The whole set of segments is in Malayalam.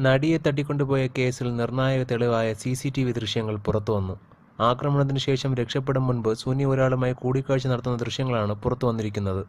നടിയെ തട്ടിക്കൊണ്ടുപോയ കേസിൽ നിർണായക തെളിവായ സി സി ടി വി ദൃശ്യങ്ങൾ പുറത്തുവന്നു ആക്രമണത്തിന് ശേഷം രക്ഷപ്പെടും മുൻപ് സുനി ഒരാളുമായി കൂടിക്കാഴ്ച നടത്തുന്ന ദൃശ്യങ്ങളാണ് പുറത്തു വന്നിരിക്കുന്നത്.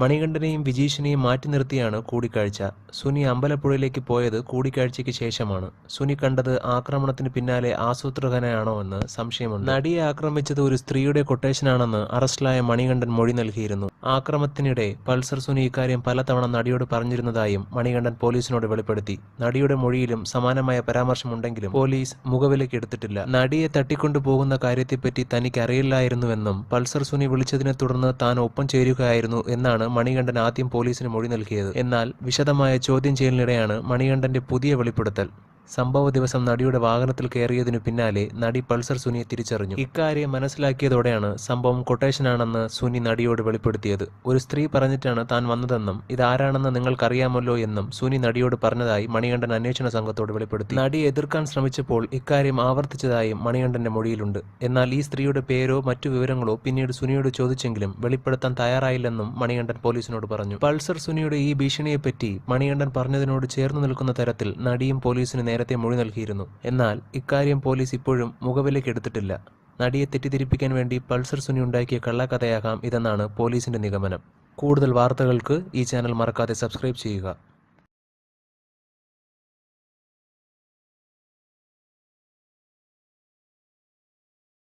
മണികണ്ഠനെയും വിജീഷിനെയും മാറ്റി നിർത്തിയാണ് കൂടിക്കാഴ്ച. സുനി അമ്പലപ്പുഴയിലേക്ക് പോയത് കൂടിക്കാഴ്ചയ്ക്ക് ശേഷമാണ്. സുനി കണ്ടത് ആക്രമണത്തിന് പിന്നാലെ ആസൂത്രകനാണോ എന്ന് സംശയമുണ്ട്. നടിയെ ആക്രമിച്ചത് ഒരു സ്ത്രീയുടെ കൊട്ടേഷനാണെന്ന് അറസ്റ്റിലായ മണികണ്ഠൻ മൊഴി നൽകിയിരുന്നു. ആക്രമത്തിനിടെ പൾസർ സുനി ഇക്കാര്യം പലതവണ നടിയോട് പറഞ്ഞിരുന്നതായും മണികണ്ഠൻ പോലീസിനോട് വെളിപ്പെടുത്തി. നടിയുടെ മൊഴിയിലും സമാനമായ പരാമർശമുണ്ടെങ്കിലും പോലീസ് മുഖവിലയ്ക്ക് എടുത്തിട്ടില്ല. നടിയെ തട്ടിക്കൊണ്ടു പോകുന്ന കാര്യത്തെപ്പറ്റി തനിക്ക് അറിയില്ലായിരുന്നുവെന്നും പൾസർ സുനി വിളിച്ചതിനെ തുടർന്ന് താൻ ഒപ്പം ചേരുകയായിരുന്നു എന്നാണ് മണികണ്ഠൻ ആദ്യം പോലീസിന് മൊഴി നൽകിയത്. എന്നാൽ വിശദമായ ചോദ്യം ചെയ്യലിനിടെയാണ് മണികണ്ഠന്റെ പുതിയ വെളിപ്പെടുത്തൽ. സംഭവ ദിവസം നടിയുടെ വാഹനത്തിൽ കയറിയതിനു പിന്നാലെ നടി പൾസർ സുനിയെ തിരിച്ചറിഞ്ഞു. ഇക്കാര്യം മനസ്സിലാക്കിയതോടെയാണ് സംഭവം കൊട്ടേഷനാണെന്ന് സുനി നടിയോട് വെളിപ്പെടുത്തിയത്. ഒരു സ്ത്രീ പറഞ്ഞിട്ടാണ് താൻ വന്നതെന്നും ഇതാരാണെന്ന് നിങ്ങൾക്കറിയാമല്ലോ എന്നും സുനി നടിയോട് പറഞ്ഞതായി മണികണ്ഠൻ അന്വേഷണ സംഘത്തോട് വെളിപ്പെടുത്തി. നടി എതിർക്കാൻ ശ്രമിച്ചപ്പോൾ ഇക്കാര്യം ആവർത്തിച്ചതായും മണികണ്ഠന്റെ മൊഴിയിലുണ്ട്. എന്നാൽ ഈ സ്ത്രീയുടെ പേരോ മറ്റു വിവരങ്ങളോ പിന്നീട് സുനിയോട് ചോദിച്ചെങ്കിലും വെളിപ്പെടുത്താൻ തയ്യാറായില്ലെന്നും മണികണ്ഠൻ പോലീസിനോട് പറഞ്ഞു. പൾസർ സുനിയുടെ ഈ ഭീഷണിയെപ്പറ്റി മണികണ്ഠൻ പറഞ്ഞതിനോട് ചേർന്ന് നിൽക്കുന്ന തരത്തിൽ നടിയും പോലീസിന് നേരത്തെ മൊഴി നൽകിയിരുന്നു. എന്നാൽ ഇക്കാര്യം പോലീസ് ഇപ്പോഴും മുഖവിലേക്കെടുത്തിട്ടില്ല നടിയെ തെറ്റിദ്ധരിപ്പിക്കാൻ വേണ്ടി പൾസർ സുനി ഉണ്ടാക്കിയ കള്ളക്കഥയാകാം ഇതെന്നാണ് പോലീസിന്റെ നിഗമനം. കൂടുതൽ വാർത്തകൾക്ക് ഈ ചാനൽ മറക്കാതെ സബ്സ്ക്രൈബ് ചെയ്യുക.